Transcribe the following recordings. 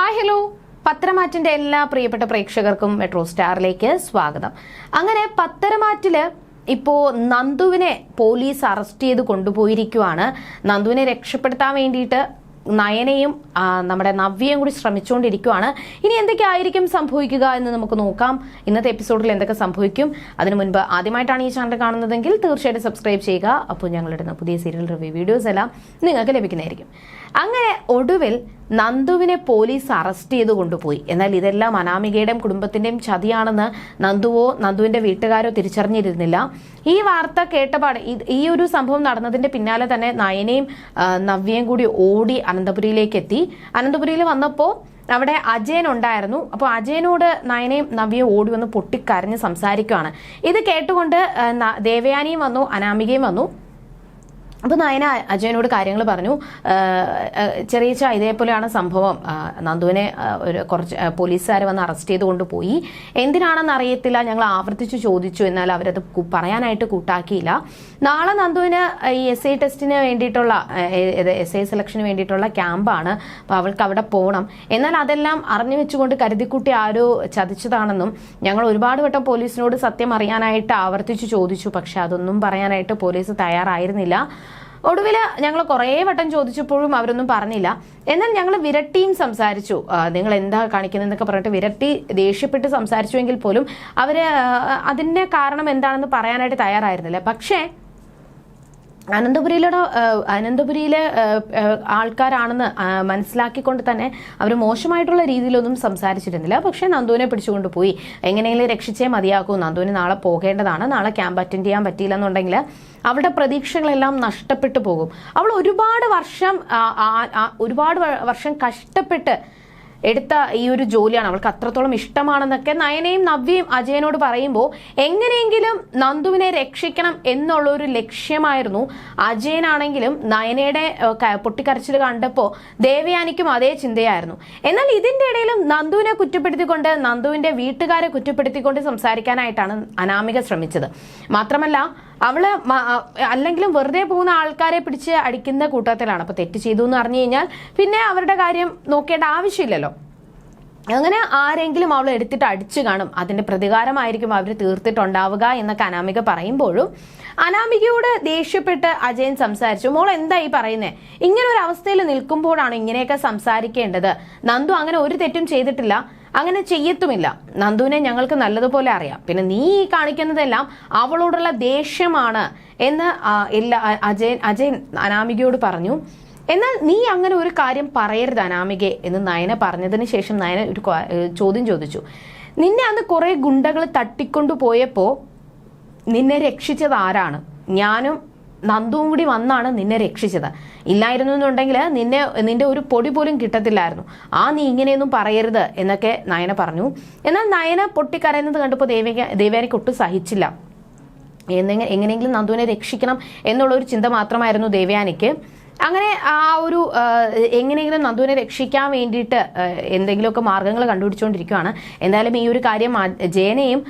Hi hello പത്തരമാറ്റിന്റെ എല്ലാ പ്രിയപ്പെട്ട പ്രേക്ഷകർക്കും മെട്രോ സ്റ്റാറിലേക്ക് സ്വാഗതം. അങ്ങനെ പത്തരമാറ്റിൽ ഇപ്പോ നന്ദുവിനെ പോലീസ് അറസ്റ്റ് ചെയ്ത് കൊണ്ടുപോയിരിക്കുവാണ്. നന്ദുവിനെ രക്ഷപ്പെടുത്താൻ വേണ്ടിയിട്ട് നയനയും നമ്മുടെ നവ്യയും കൂടി ശ്രമിച്ചുകൊണ്ടിരിക്കുവാണ്. ഇനി എന്തൊക്കെ ആയിരിക്കും സംഭവിക്കുക എന്ന് നമുക്ക് നോക്കാം. ഇന്നത്തെ എപ്പിസോഡിൽ എന്തൊക്കെ സംഭവിക്കും? അതിനു മുൻപ് ആദ്യമായിട്ടാണ് ഈ ചാനൽ കാണുന്നതെങ്കിൽ തീർച്ചയായിട്ടും സബ്സ്ക്രൈബ് ചെയ്യുക. അപ്പോൾ ഞങ്ങളിടുന്ന പുതിയ സീരിയൽ റിവ്യൂ വീഡിയോസ് എല്ലാം നിങ്ങൾക്ക് ലഭിക്കുന്നതായിരിക്കും. അങ്ങനെ ഒടുവിൽ നന്ദുവിനെ പോലീസ് അറസ്റ്റ് ചെയ്ത് കൊണ്ടുപോയി. എന്നാൽ ഇതെല്ലാം അനാമികയുടെയും കുടുംബത്തിന്റെയും ചതിയാണെന്ന് നന്ദുവോ നന്ദുവിന്റെ വീട്ടുകാരോ തിരിച്ചറിഞ്ഞിരുന്നില്ല. ഈ വാർത്ത കേട്ടപാട് ഈ ഒരു സംഭവം നടന്നതിന്റെ പിന്നാലെ തന്നെ നയനയും നവ്യയും കൂടി ഓടി അനന്തപുരിയിലേക്ക് എത്തി. അനന്തപുരിയിൽ വന്നപ്പോൾ അവിടെ അജയൻ ഉണ്ടായിരുന്നു. അപ്പോൾ അജയനോട് നയനയും നവ്യയും ഓടി വന്ന് പൊട്ടിക്കരഞ്ഞ് സംസാരിക്കുകയാണ് ഇത് കേട്ടുകൊണ്ട് ദേവയാനിയും വന്നു അനാമികയും വന്നു. അപ്പോൾ നയന അജയനോട് കാര്യങ്ങൾ പറഞ്ഞു. ചെറിയ ഇതേപോലെയാണ് സംഭവം. നന്ദുവിനെ ഒരു കുറച്ച് പോലീസുകാർ വന്ന് അറസ്റ്റ് ചെയ്ത് കൊണ്ടുപോയി എന്തിനാണെന്ന് അറിയത്തില്ല. ഞങ്ങൾ ആവർത്തിച്ച് ചോദിച്ചു. എന്നാൽ അവരത് പറയാനായിട്ട് കൂട്ടാക്കിയില്ല. നാളെ നന്ദുവിന് ഈ എസ് ഐ ടെസ്റ്റിന് വേണ്ടിയിട്ടുള്ള എസ് ഐ സെലക്ഷന് വേണ്ടിയിട്ടുള്ള ക്യാമ്പാണ്. അപ്പോൾ അവൾക്ക് അവിടെ പോകണം എന്നാൽ അതെല്ലാം അറിഞ്ഞു വെച്ചുകൊണ്ട് കരുതിക്കുട്ടി ആരോ ചതിച്ചതാണെന്നും ഞങ്ങൾ ഒരുപാട് വട്ടം പോലീസിനോട് സത്യം അറിയാനായിട്ട് ആവർത്തിച്ച് ചോദിച്ചു. പക്ഷെ അതൊന്നും പറയാനായിട്ട് പോലീസ് തയ്യാറായിരുന്നില്ല. ഒടുവിൽ ഞങ്ങൾ കുറേ വട്ടം ചോദിച്ചപ്പോഴും അവരൊന്നും പറഞ്ഞില്ല. എന്നാൽ ഞങ്ങൾ വിരട്ടിയും സംസാരിച്ചു. നിങ്ങൾ എന്താ കാണിക്കുന്നതെന്നൊക്കെ പറഞ്ഞിട്ട് വിരട്ടി ദേഷ്യപ്പെട്ട് സംസാരിച്ചുവെങ്കിൽ പോലും അവർ അതിന്റെ കാരണം എന്താണെന്ന് പറയാനായിട്ട് തയ്യാറായിരുന്നില്ല. പക്ഷേ അനന്തപുരിയിലൂടെ അനന്തപുരിയിലെ ആൾക്കാരാണെന്ന് മനസ്സിലാക്കിക്കൊണ്ട് തന്നെ അവർ മോശമായിട്ടുള്ള രീതിയിലൊന്നും സംസാരിച്ചിരുന്നില്ല. പക്ഷേ നന്ദുവിനെ പിടിച്ചുകൊണ്ട് പോയി. എങ്ങനെയെങ്കിലും രക്ഷിച്ചേ മതിയാക്കൂ നന്ദുവിന് നാളെ പോകേണ്ടതാണ്. നാളെ ക്യാമ്പ് അറ്റൻഡ് ചെയ്യാൻ പറ്റിയില്ല എന്നുണ്ടെങ്കിൽ അവളുടെ പ്രതീക്ഷകളെല്ലാം നഷ്ടപ്പെട്ടു പോകും. അവൾ ഒരുപാട് വർഷം ഒരുപാട് വർഷം കഷ്ടപ്പെട്ട് എടുത്ത ഈ ഒരു ജോലിയാണ് അവൾക്ക് അത്രത്തോളം ഇഷ്ടമാണെന്നൊക്കെ നയനയും നവ്യയും അജയനോട് പറയുമ്പോൾ എങ്ങനെയെങ്കിലും നന്ദുവിനെ രക്ഷിക്കണം എന്നുള്ള ഒരു ലക്ഷ്യമായിരുന്നു. അജയനാണെങ്കിലും നയനയുടെ പൊട്ടിക്കരച്ചിൽ കണ്ടപ്പോൾ ദേവയാനിക്കും അതേ ചിന്തയായിരുന്നു. എന്നാൽ ഇതിന്റെ ഇടയിലും നന്ദുവിനെ കുറ്റപ്പെടുത്തിക്കൊണ്ട് നന്ദുവിന്റെ വീട്ടുകാരെ കുറ്റപ്പെടുത്തിക്കൊണ്ട് സംസാരിക്കാനായിട്ടാണ് അനാമിക ശ്രമിച്ചത്. മാത്രമല്ല അവൾ അല്ലെങ്കിലും വെറുതെ പോകുന്ന ആൾക്കാരെ പിടിച്ച് അടിക്കുന്ന കൂട്ടത്തിലാണ്. അപ്പൊ തെറ്റ് ചെയ്തു എന്ന് പറഞ്ഞു കഴിഞ്ഞാൽ പിന്നെ അവരുടെ കാര്യം നോക്കേണ്ട ആവശ്യമില്ലല്ലോ. അങ്ങനെ ആരെങ്കിലും അവൾ എടുത്തിട്ട് അടിച്ചു കാണും. അതിന്റെ പ്രതികാരമായിരിക്കും അവർ തീർത്തിട്ടുണ്ടാവുക എന്നൊക്കെ അനാമിക പറയുമ്പോഴും അനാമികയോട് ദേഷ്യപ്പെട്ട് അജയൻ സംസാരിച്ചു. മോൾ എന്താ ഈ പറയുന്നേ? ഇങ്ങനെ ഒരു അവസ്ഥയിൽ നിൽക്കുമ്പോഴാണ് ഇങ്ങനെയൊക്കെ സംസാരിക്കേണ്ടത്. നന്ദു അങ്ങനെ ഒരു തെറ്റും ചെയ്തിട്ടില്ല. അങ്ങനെ ചെയ്യത്തുമില്ല. നന്ദുവിനെ ഞങ്ങൾക്ക് നല്ലതുപോലെ അറിയാം. പിന്നെ നീ കാണിക്കുന്നതെല്ലാം അവളോടുള്ള ദേഷ്യമാണ് എന്ന് എല്ലാ അജയൻ അജയൻ അനാമികയോട് പറഞ്ഞു. എന്നാൽ നീ അങ്ങനെ ഒരു കാര്യം പറയരുത് അനാമികെ എന്ന് നയന പറഞ്ഞതിന് ശേഷം നയന ഒരു ചോദ്യം ചോദിച്ചു. നിന്നെ അന്ന് കുറേ ഗുണ്ടകൾ തട്ടിക്കൊണ്ടു പോയപ്പോൾ നിന്നെ രക്ഷിച്ചത് ആരാണ്? ഞാനും നന്ദുവും കൂടി വന്നാണ് നിന്നെ രക്ഷിച്ചത്. ഇല്ലായിരുന്നു എന്നുണ്ടെങ്കിൽ നിന്നെ നിന്റെ ഒരു പൊടി പോലും കിട്ടത്തില്ലായിരുന്നു. ആ നീ ഇങ്ങനെയൊന്നും പറയരുത് എന്നൊക്കെ നയന പറഞ്ഞു. എന്നാൽ നയന പൊട്ടിക്കരയുന്നത് കണ്ടപ്പോൾ ദേവിക ദേവയാനിക്ക് ഒട്ടും സഹിച്ചില്ല. എന്നെങ്ങനെ എങ്ങനെയെങ്കിലും നന്ദുവിനെ രക്ഷിക്കണം എന്നുള്ള ഒരു ചിന്ത മാത്രമായിരുന്നു ദേവയാനിക്ക് അങ്ങനെ ആ ഒരു എങ്ങനെയെങ്കിലും നന്ദുവിനെ രക്ഷിക്കാൻ വേണ്ടിയിട്ട് എന്തെങ്കിലുമൊക്കെ മാർഗങ്ങൾ കണ്ടുപിടിച്ചുകൊണ്ടിരിക്കുകയാണ് എന്തായാലും ഈ ഒരു കാര്യം ജയനെയും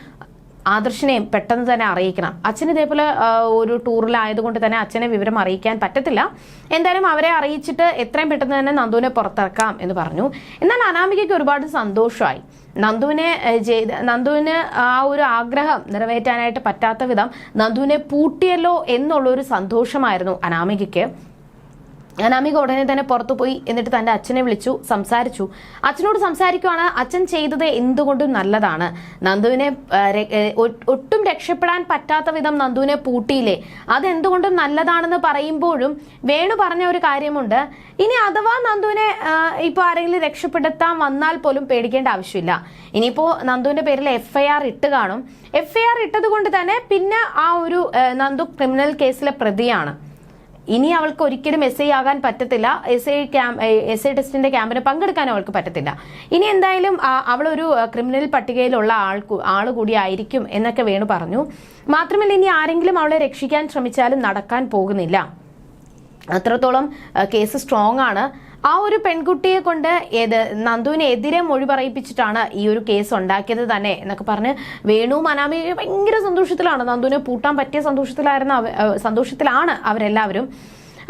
ആദർശിനെയും പെട്ടെന്ന് തന്നെ അറിയിക്കണം. അച്ഛൻ ഇതേപോലെ ഒരു ടൂറിലായതുകൊണ്ട് തന്നെ അച്ഛനെ വിവരം അറിയിക്കാൻ പറ്റത്തില്ല. എന്തായാലും അവരെ അറിയിച്ചിട്ട് എത്രയും പെട്ടെന്ന് തന്നെ നന്ദുവിനെ പുറത്തിറക്കാം എന്ന് പറഞ്ഞു. എന്നാൽ അനാമികയ്ക്ക് ഒരുപാട് സന്തോഷമായി. നന്ദുവിനെ നന്ദുവിന് ആ ഒരു ആഗ്രഹം നിറവേറ്റാനായിട്ട് പറ്റാത്ത വിധം നന്ദുവിനെ പൂട്ടിയല്ലോ എന്നുള്ളൊരു സന്തോഷമായിരുന്നു അനാമികയ്ക്ക്. അനാമിക ഉടനെ തന്നെ പുറത്തു പോയി എന്നിട്ട് തന്റെ അച്ഛനെ വിളിച്ചു സംസാരിച്ചു. അച്ഛനോട് സംസാരിക്കുവാണ് അച്ഛൻ ചെയ്തത് എന്തുകൊണ്ടും നല്ലതാണ്. നന്ദുവിനെ ഒട്ടും രക്ഷപ്പെടാൻ പറ്റാത്ത വിധം നന്ദുവിനെ പൂട്ടിയില്ലേ? അതെന്തുകൊണ്ടും നല്ലതാണെന്ന് പറയുമ്പോഴും വേണു പറഞ്ഞ ഒരു കാര്യമുണ്ട്. ഇനി അഥവാ നന്ദുവിനെ ഇപ്പോൾ ഇപ്പൊ ആരെങ്കിലും രക്ഷപ്പെടുത്താൻ വന്നാൽ പോലും പേടിക്കേണ്ട ആവശ്യമില്ല. ഇനിയിപ്പോ നന്ദുവിന്റെ പേരിൽ എഫ് ഐ ആർ ഇട്ട് കാണും. എഫ് ഐ ആർ ഇട്ടത് കൊണ്ട് തന്നെ പിന്നെ ആ ഒരു നന്ദു ക്രിമിനൽ കേസിലെ പ്രതിയാണ്. ഇനി അവൾക്ക് ഒരിക്കലും എസ് ഐ ആകാൻ പറ്റത്തില്ല. S I camp S I ടെസ്റ്റിന്റെ ക്യാമ്പിന് പങ്കെടുക്കാൻ അവൾക്ക് പറ്റത്തില്ല. ഇനി എന്തായാലും അവളൊരു ക്രിമിനൽ പട്ടികയിലുള്ള ആൾ കു- ആൾ കൂടി ആയിരിക്കും എന്നൊക്കെ വേണു പറഞ്ഞു. മാത്രമല്ല ഇനി ആരെങ്കിലും അവളെ രക്ഷിക്കാൻ ശ്രമിച്ചാലും നടക്കാൻ പോകുന്നില്ല. അത്രത്തോളം കേസ് സ്ട്രോങ് ആണ്. ആ ഒരു പെൺകുട്ടിയെ കൊണ്ട് ഏത് നന്ദുവിനെ എതിരെ മൊഴി പറയിപ്പിച്ചിട്ടാണ് ഈ ഒരു കേസ് ഉണ്ടാക്കിയത് തന്നെ എന്നൊക്കെ പറഞ്ഞ് വേണു അനാമികയും ഭയങ്കര സന്തോഷത്തിലാണ്. നന്ദുവിനെ പൂട്ടാൻ പറ്റിയ സന്തോഷത്തിലായിരുന്ന സന്തോഷത്തിലാണ് അവരെല്ലാവരും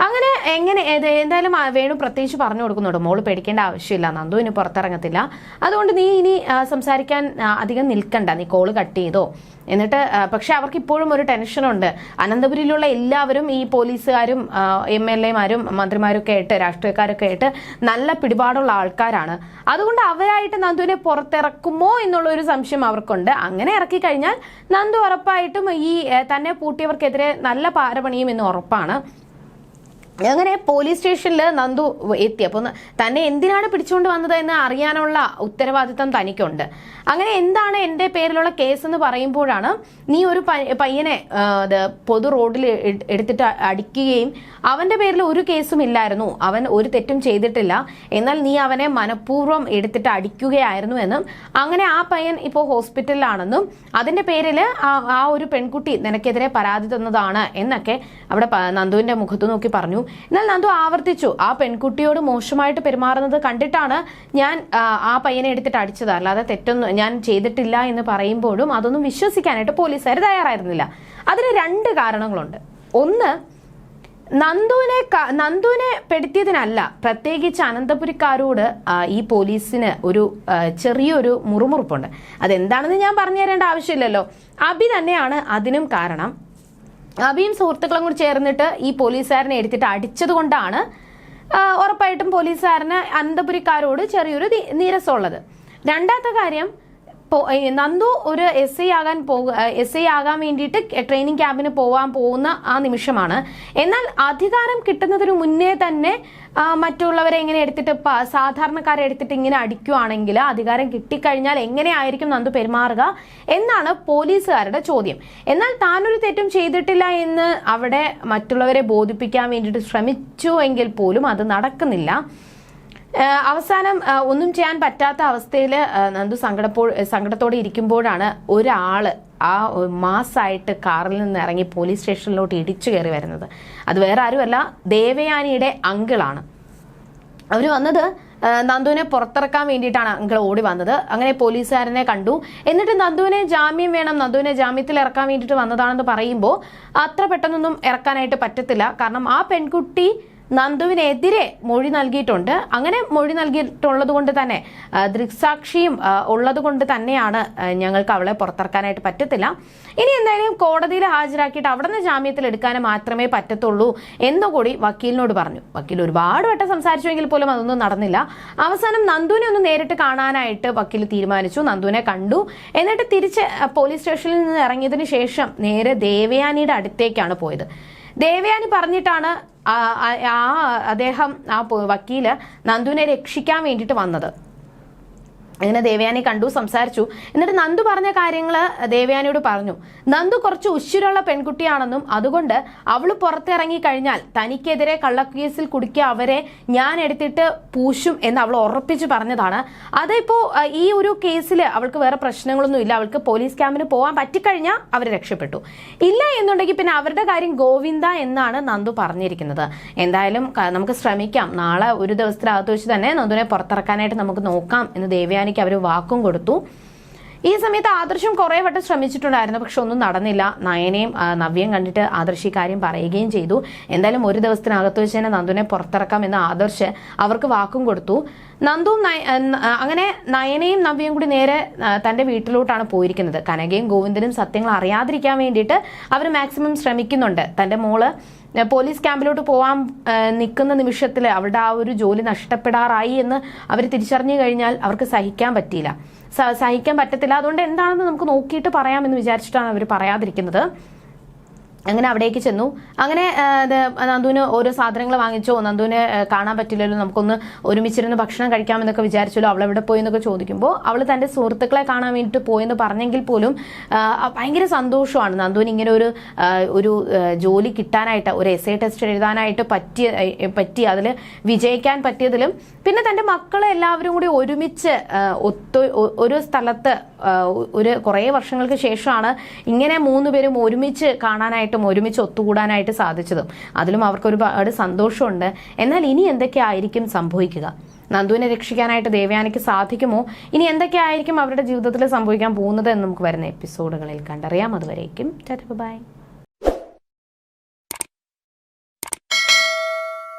അങ്ങനെ എങ്ങനെ എന്തായാലും വേണു പ്രത്യേകിച്ച് പറഞ്ഞു കൊടുക്കുന്നുണ്ട്. മോൾ പേടിക്കേണ്ട ആവശ്യമില്ല. നന്ദു ഇനി പുറത്തിറങ്ങത്തില്ല. അതുകൊണ്ട് നീ ഇനി സംസാരിക്കാൻ അധികം നിൽക്കണ്ട. നീ കോൾ കട്ട് ചെയ്തോ. എന്നിട്ട് പക്ഷെ അവർക്ക് ഇപ്പോഴും ഒരു ടെൻഷനുണ്ട് അനന്തപുരിയിലുള്ള എല്ലാവരും ഈ പോലീസുകാരും എം എൽ എമാരും മന്ത്രിമാരൊക്കെ ആയിട്ട് രാഷ്ട്രീയക്കാരൊക്കെ ആയിട്ട് നല്ല പിടിപാടുള്ള ആൾക്കാരാണ്. അതുകൊണ്ട് അവരായിട്ട് നന്ദുവിനെ പുറത്തിറക്കുമോ എന്നുള്ള ഒരു സംശയം അവർക്കുണ്ട്. അങ്ങനെ ഇറക്കി കഴിഞ്ഞാൽ നന്ദു ഉറപ്പായിട്ടും ഈ തന്നെ പൂട്ടിയവർക്കെതിരെ നല്ല പാരപണിയും എന്ന് ഉറപ്പാണ്. അങ്ങനെ പോലീസ് സ്റ്റേഷനിൽ നന്ദു എത്തി. അപ്പോൾ തന്നെ എന്തിനാണ് പിടിച്ചുകൊണ്ട് വന്നത് എന്ന് അറിയാനുള്ള ഉത്തരവാദിത്തം തനിക്കുണ്ട്. അങ്ങനെ എന്താണ് എന്റെ പേരിലുള്ള കേസ് എന്ന് പറയുമ്പോഴാണ് നീ ഒരു പയ്യനെ പൊതു റോഡിൽ എടുത്തിട്ട് അടിക്കുകയും അവന്റെ പേരിൽ ഒരു കേസും ഇല്ലായിരുന്നു. അവൻ ഒരു തെറ്റും ചെയ്തിട്ടില്ല. എന്നാൽ നീ അവനെ മനഃപൂർവം എടുത്തിട്ട് അടിക്കുകയായിരുന്നു എന്നും അങ്ങനെ ആ പയ്യൻ ഇപ്പോൾ ഹോസ്പിറ്റലിലാണെന്നും അതിന്റെ പേരിൽ ആ ഒരു പെൺകുട്ടി നിനക്കെതിരെ പരാതി തന്നതാണ് എന്നൊക്കെ അവിടെ നന്ദുവിന്റെ മുഖത്ത് നോക്കി പറഞ്ഞു. എന്നാൽ നന്ദു ആവർത്തിച്ചു. ആ പെൺകുട്ടിയോട് മോശമായിട്ട് പെരുമാറുന്നത് കണ്ടിട്ടാണ് ഞാൻ ആ, പയ്യനെ എടുത്തിട്ട് അടിച്ചത്. അല്ലാതെ തെറ്റൊന്നും ഞാൻ ചെയ്തിട്ടില്ല എന്ന് പറയുമ്പോഴും അതൊന്നും വിശ്വസിക്കാനായിട്ട് പോലീസുകാർ തയ്യാറായിരുന്നില്ല. അതിന് രണ്ട് കാരണങ്ങളുണ്ട്. ഒന്ന് നന്ദുവിനെ നന്ദുവിനെ പെടുത്തിയതിനല്ല പ്രത്യേകിച്ച് അനന്തപുരിക്കാരോട് ഈ പോലീസിന് ഒരു ചെറിയൊരു മുറുമുറുപ്പുണ്ട്. അതെന്താണെന്ന് ഞാൻ പറഞ്ഞു തരേണ്ട ആവശ്യമില്ലല്ലോ. അഭി തന്നെയാണ് അതിനും കാരണം. അബിയും സുഹൃത്തുക്കളും കൂടി ചേർന്നിട്ട് ഈ പോലീസുകാരനെ എടുത്തിട്ട് അടിച്ചത് കൊണ്ടാണ് ഉറപ്പായിട്ടും പോലീസുകാരന് അനന്തപുരിക്കാരോട് ചെറിയൊരു നീരസമുള്ളത്. രണ്ടാമത്തെ കാര്യം നന്ദു ഒരു എസ് ഐ ആകാൻ പോകുക എസ് ഐ ആകാൻ വേണ്ടിയിട്ട് ട്രെയിനിങ് ക്യാമ്പിന് പോകാൻ പോകുന്ന ആ നിമിഷമാണ്. എന്നാൽ അധികാരം കിട്ടുന്നതിന് മുന്നേ തന്നെ മറ്റുള്ളവരെ ഇങ്ങനെ എടുത്തിട്ട് സാധാരണക്കാരെ എടുത്തിട്ട് ഇങ്ങനെ അടിക്കുവാണെങ്കിൽ അധികാരം കിട്ടിക്കഴിഞ്ഞാൽ എങ്ങനെയായിരിക്കും നന്ദു പെരുമാറുക എന്നാണ് പോലീസുകാരുടെ ചോദ്യം. എന്നാൽ താനൊരു തെറ്റും ചെയ്തിട്ടില്ല എന്ന് അവിടെ മറ്റുള്ളവരെ ബോധിപ്പിക്കാൻ വേണ്ടിയിട്ട് ശ്രമിച്ചു എങ്കിൽ പോലും അത് നടക്കുന്നില്ല. അവസാനം ഒന്നും ചെയ്യാൻ പറ്റാത്ത അവസ്ഥയിൽ നന്ദു സങ്കടപ്പോ സങ്കടത്തോടെ ഇരിക്കുമ്പോഴാണ് ഒരാൾ ആ മാസായിട്ട് കാറിൽ നിന്ന് ഇറങ്ങി പോലീസ് സ്റ്റേഷനിലോട്ട് ഇടിച്ചു കയറി വരുന്നത്. അത് വേറെ ആരുമല്ല ദേവയാനിയുടെ അങ്കിളാണ്. അവർ വന്നത് നന്ദുവിനെ പുറത്തിറക്കാൻ വേണ്ടിയിട്ടാണ് അങ്കിൾ ഓടി വന്നത്. അങ്ങനെ പോലീസുകാരനെ കണ്ടു. എന്നിട്ട് നന്ദുവിനെ ജാമ്യം വേണം നന്ദുവിനെ ജാമ്യത്തിൽ ഇറക്കാൻ വേണ്ടിയിട്ട് വന്നതാണെന്ന് പറയുമ്പോൾ അത്ര പെട്ടെന്നൊന്നും ഇറക്കാനായിട്ട് പറ്റത്തില്ല. കാരണം ആ പെൺകുട്ടി നന്ദുവിനെതിരെ മൊഴി നൽകിയിട്ടുണ്ട്. അങ്ങനെ മൊഴി നൽകിയിട്ടുള്ളത് കൊണ്ട് തന്നെ ദൃക്സാക്ഷിയും ഉള്ളത് കൊണ്ട് തന്നെയാണ് ഞങ്ങൾക്ക് അവളെ പുറത്തിറക്കാനായിട്ട് പറ്റത്തില്ല. ഇനി എന്തായാലും കോടതിയിൽ ഹാജരാക്കിയിട്ട് അവിടെ നിന്ന് ജാമ്യത്തിൽ എടുക്കാൻ മാത്രമേ പറ്റത്തുള്ളൂ എന്നുകൂടി വക്കീലിനോട് പറഞ്ഞു. വക്കീൽ ഒരുപാട് വട്ടം സംസാരിച്ചുവെങ്കിൽ പോലും അതൊന്നും നടന്നില്ല. അവസാനം നന്ദുവിനെ ഒന്ന് നേരിട്ട് കാണാനായിട്ട് വക്കീൽ തീരുമാനിച്ചു. നന്ദുവിനെ കണ്ടു. എന്നിട്ട് തിരിച്ച് പോലീസ് സ്റ്റേഷനിൽ നിന്ന് ഇറങ്ങിയതിന് ശേഷം നേരെ ദേവയാനിയുടെ അടുത്തേക്കാണ് പോയത്. ദേവയാനി പറഞ്ഞിട്ടാണ് ആ അദ്ദേഹം ആ വക്കീൽ നന്ദുവിനെ രക്ഷിക്കാൻ വേണ്ടിയിട്ട് വന്നത്. അങ്ങനെ ദേവയാനി കണ്ടു സംസാരിച്ചു. എന്നിട്ട് നന്ദു പറഞ്ഞ കാര്യങ്ങൾ ദേവയാനിയോട് പറഞ്ഞു. നന്ദു കുറച്ച് ഉശിരുള്ള പെൺകുട്ടിയാണെന്നും അതുകൊണ്ട് അവൾ പുറത്തിറങ്ങി കഴിഞ്ഞാൽ തനിക്കെതിരെ കള്ളക്കേസിൽ കുടുക്കിയ അവരെ ഞാൻ എടുത്തിട്ട് പൂശും എന്ന് അവൾ ഉറപ്പിച്ച് പറഞ്ഞതാണ്. അതിപ്പോ ഈ ഒരു കേസിൽ അവൾക്ക് വേറെ പ്രശ്നങ്ങളൊന്നും ഇല്ല. അവൾക്ക് പോലീസ് ക്യാമ്പിന് പോകാൻ പറ്റിക്കഴിഞ്ഞാൽ അവർ രക്ഷപ്പെട്ടു. ഇല്ല എന്നുണ്ടെങ്കിൽ പിന്നെ അവരുടെ കാര്യം ഗോവിന്ദ എന്നാണ് നന്ദു പറഞ്ഞിരിക്കുന്നത്. എന്തായാലും നമുക്ക് ശ്രമിക്കാം. നാളെ ഒരു ദിവസത്തിനകത്ത് വെച്ച് തന്നെ നന്ദുവിനെ പുറത്തിറക്കാനായിട്ട് നമുക്ക് നോക്കാം എന്ന് ദേവയാനിക്ക് അവർ വാക്കും കൊടുത്തു. ഈ സമയത്ത് ആദർശം കുറേ വട്ടം ശ്രമിച്ചിട്ടുണ്ടായിരുന്നു. പക്ഷെ ഒന്നും നടന്നില്ല. നയനെയും നവ്യം കണ്ടിട്ട് ആദർശ് ഈ കാര്യം പറയുകയും ചെയ്തു. എന്തായാലും ഒരു ദിവസത്തിനകത്ത് വെച്ച് തന്നെ നന്ദുവിനെ പുറത്തിറക്കാം എന്ന് ആദർശ് അവർക്ക് വാക്കും കൊടുത്തു. നന്ദുവും അങ്ങനെ നയനയും നവ്യയും കൂടി നേരെ തന്റെ വീട്ടിലോട്ടാണ് പോയിരിക്കുന്നത്. കനകയും ഗോവിന്ദനും സത്യങ്ങൾ അറിയാതിരിക്കാൻ വേണ്ടിയിട്ട് അവർ മാക്സിമം ശ്രമിക്കുന്നുണ്ട്. തന്റെ മോൾ പോലീസ് ക്യാമ്പിലോട്ട് പോവാൻ നിൽക്കുന്ന നിമിഷത്തിൽ അവരുടെ ആ ഒരു ജോലി നഷ്ടപ്പെടാറായി എന്ന് അവർ തിരിച്ചറിഞ്ഞു കഴിഞ്ഞാൽ അവർക്ക് സഹിക്കാൻ പറ്റിയില്ല. സഹിക്കാൻ പറ്റത്തില്ല. അതുകൊണ്ട് എന്താണെന്ന് നമുക്ക് നോക്കിയിട്ട് പറയാമെന്ന് വിചാരിച്ചിട്ടാണ് അവർ പറയാതിരിക്കുന്നത്. അങ്ങനെ അവിടേക്ക് ചെന്നു. അങ്ങനെ നന്ദുവിന് ഓരോ സാധനങ്ങൾ വാങ്ങിച്ചോ. നന്ദുവിനെ കാണാൻ പറ്റില്ലല്ലോ നമുക്കൊന്ന് ഒരുമിച്ചിരുന്ന് ഭക്ഷണം കഴിക്കാമെന്നൊക്കെ വിചാരിച്ചല്ലോ അവൾ എവിടെ പോയി എന്നൊക്കെ ചോദിക്കുമ്പോൾ അവൾ തന്റെ സുഹൃത്തുക്കളെ കാണാൻ വേണ്ടിയിട്ട് പോയെന്ന് പറഞ്ഞെങ്കിൽ പോലും ഭയങ്കര സന്തോഷമാണ്. നന്ദുവിന് ഇങ്ങനെ ഒരു ഒരു ജോലി കിട്ടാനായിട്ട് ഒരു എസ് ഐ ടെസ്റ്റ് എഴുതാനായിട്ട് പറ്റിയ പറ്റി അതിൽ വിജയിക്കാൻ പറ്റിയതിലും പിന്നെ തന്റെ മക്കളെ എല്ലാവരും കൂടി ഒരുമിച്ച് ഒത്തു ഒരു സ്ഥലത്ത് ഒരു കുറേ വർഷങ്ങൾക്ക് ശേഷമാണ് ഇങ്ങനെ മൂന്ന് പേരും ഒരുമിച്ച് കാണാനായിട്ടും ഒരുമിച്ച് ഒത്തുകൂടാനായിട്ട് സാധിച്ചതും. അതിലും അവർക്ക് ഒരുപാട് സന്തോഷമുണ്ട്. എന്നാൽ ഇനി എന്തൊക്കെയായിരിക്കും സംഭവിക്കുക? നന്ദുവിനെ രക്ഷിക്കാനായിട്ട് ദേവയാനിക്ക് സാധിക്കുമോ? ഇനി എന്തൊക്കെയായിരിക്കും അവരുടെ ജീവിതത്തിൽ സംഭവിക്കാൻ പോകുന്നത് എന്ന് നമുക്ക് വരുന്ന എപ്പിസോഡുകളിൽ കണ്ടറിയാം. അതുവരേക്കും ബൈ.